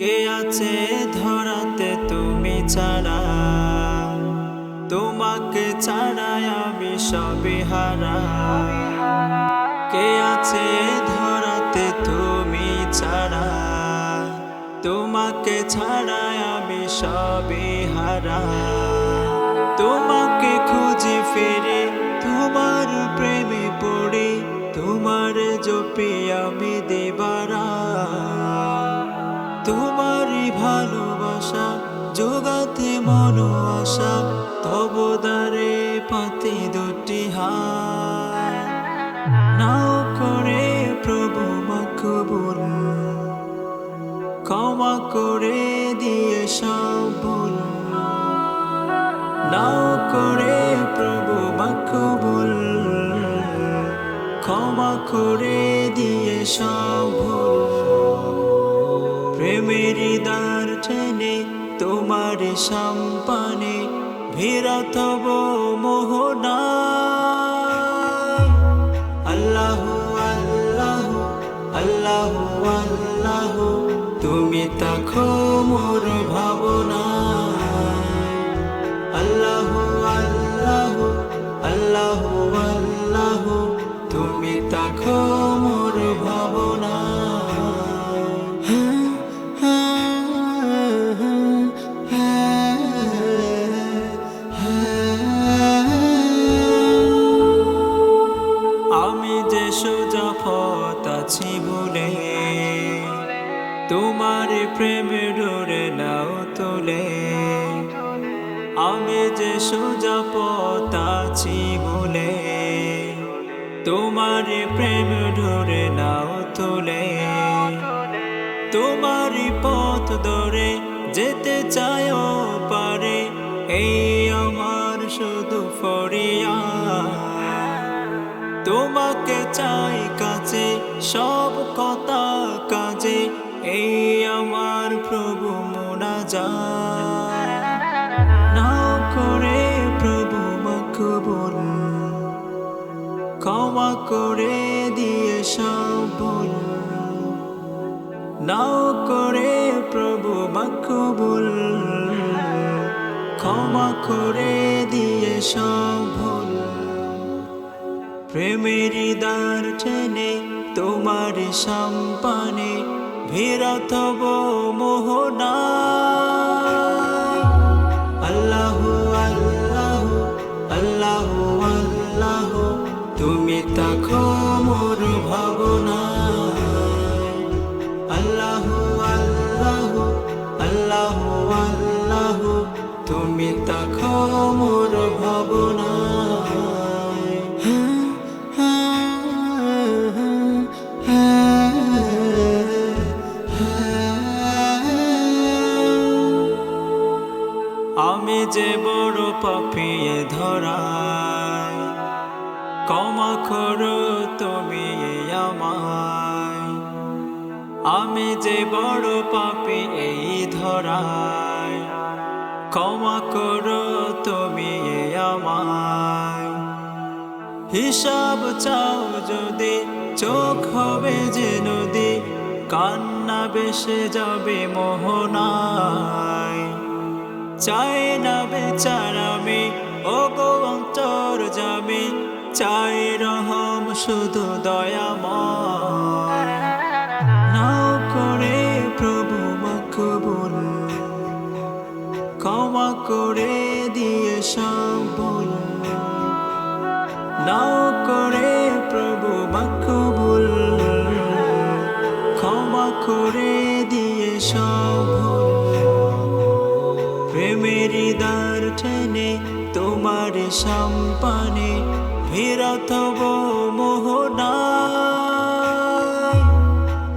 আছে ধরাতে তুমি ছাড়া? তোমাকে ছাড়াই আমি সবে হারা। কে আছে ধরাতে তুমি ছাড়া? তোমাকে ছাড়াই আমি সবে হারা। তোমাকে খুঁজে ফিরে, তোমার প্রেমে পড়ে, তোমার জপে আমি দেবারা। ভালোবাসা যোগাতে মন আশা তবদারে পাতে দুটি হাত। নাও করে প্রভু মকবুল ক্ষমা করে দিয়ে সব নাও করে প্রভু মকবুল ক্ষমা করে দিয়ে সব তোমার সম্পানে ভিরতব মোহনা। আল্লাহ আল্লাহ আল্লাহ আল্লাহ তুমি তখন মোর প্রেমে ডোরে নাও তোলে। আমি যে সোজা পথ আছি বলে তোমার প্রেম ডোরে নাও তোলে। তোমারই পথ ধরে যেতে চায়ও পারে, এই আমার শুধু ফরিয়া তোমাকে চাই কাছে, সব কথা কাজে, এই প্রভু মোনা যায় নাও করে প্রভু মকবুল। ক্ষমা করে দিয়ে সব নাও করে প্রভু মকবুল। ক্ষমা করে দিয়ে সব প্রেমের দ্বার টেনে তোমার সম্পানে ভিরতব মোহনা। আমি যে বড় পাপিয়ে ধরাই, ক্ষমা করো তুমি আমায়। আমি যে বড় পাপি এই ধরাই, ক্ষমা করো তুমি আমায়। হিসাব চাও যদি, চোখ হবে যে নদী, কান্না বেসে যাবে মোহনায়। চাই না বেচার আমি ও গো অন্তর যাবে চাই রহম শুধু দয়াময়। নাও করে প্রভু মকবুল, ক্ষমা করে দিয়ে সব ভুল। নাও করে প্রভু মকবুল, ক্ষমা করে দিয়ে সব টেনে তোমার সম্পানে ফেরতব মোহনা।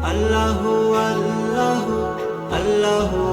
আল্লাহ আল্লাহ আল্লাহ।